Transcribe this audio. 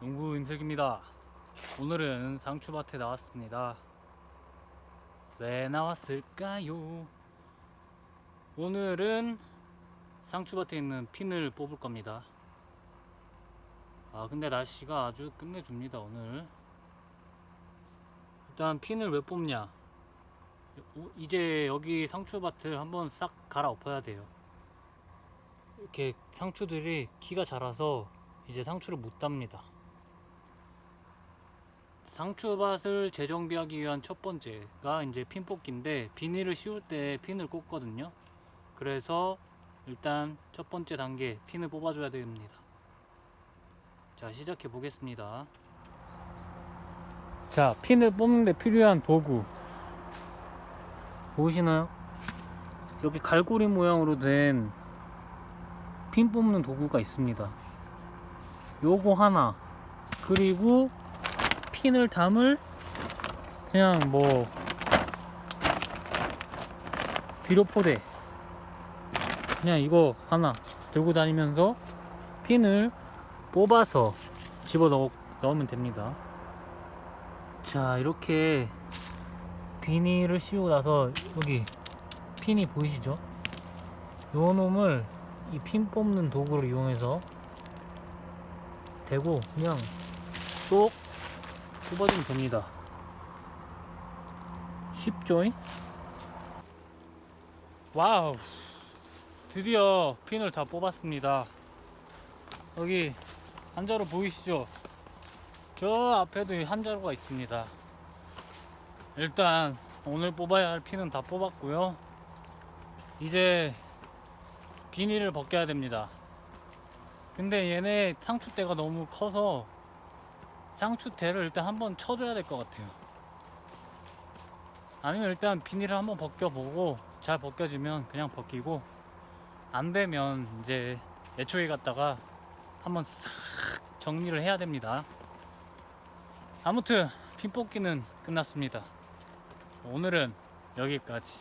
농부 임석입니다. 오늘은 상추밭에 나왔습니다. 왜 나왔을까요? 오늘은 상추밭에 있는 핀을 뽑을 겁니다. 아, 근데 날씨가 아주 끝내줍니다, 오늘. 일단 핀을 왜 뽑냐? 오- 이제 여기 상추밭을 한번 싹 갈아엎어야 돼요. 이렇게 상추들이 키가 자라서 이제 상추를 못 답니다. 상추밭을 재정비하기 위한 첫 번째가 이제 핀 뽑기인데 비닐을 씌울 때 핀을 꽂거든요. 그래서 일단 첫 번째 단계 핀을 뽑아줘야 됩니다. 자 시작해 보겠습니다. 자 핀을 뽑는데 필요한 도구 보이시나요? 이렇게 갈고리 모양으로 된 핀 뽑는 도구가 있습니다. 요거 하나 그리고 핀을 담을 그냥 뭐 비료포대 그냥 이거 하나 들고 다니면서 핀을 뽑아서 집어 넣, 넣으면 됩니다. 자 이렇게 비닐을 씌우고 나서 여기 핀이 보이시죠? 요 놈을 이 핀 뽑는 도구를 이용해서 대고 그냥 쏙 뽑아주면 됩니다. 쉽죠? 와우 드디어 핀을 다 뽑았습니다. 여기 한 자루 보이시죠? 저 앞에도 한 자루가 있습니다. 일단 오늘 뽑아야 할 핀은 다 뽑았고요. 이제 비닐을 벗겨야 됩니다. 근데 얘네 상추대가 너무 커서 상추대를 일단 한번 쳐줘야 될 것 같아요. 아니면 일단 비닐을 한번 벗겨보고 잘 벗겨지면 그냥 벗기고 안 되면 이제 애초에 갔다가 한번 싹 정리를 해야 됩니다. 아무튼 핀 뽑기는 끝났습니다. 오늘은 여기까지.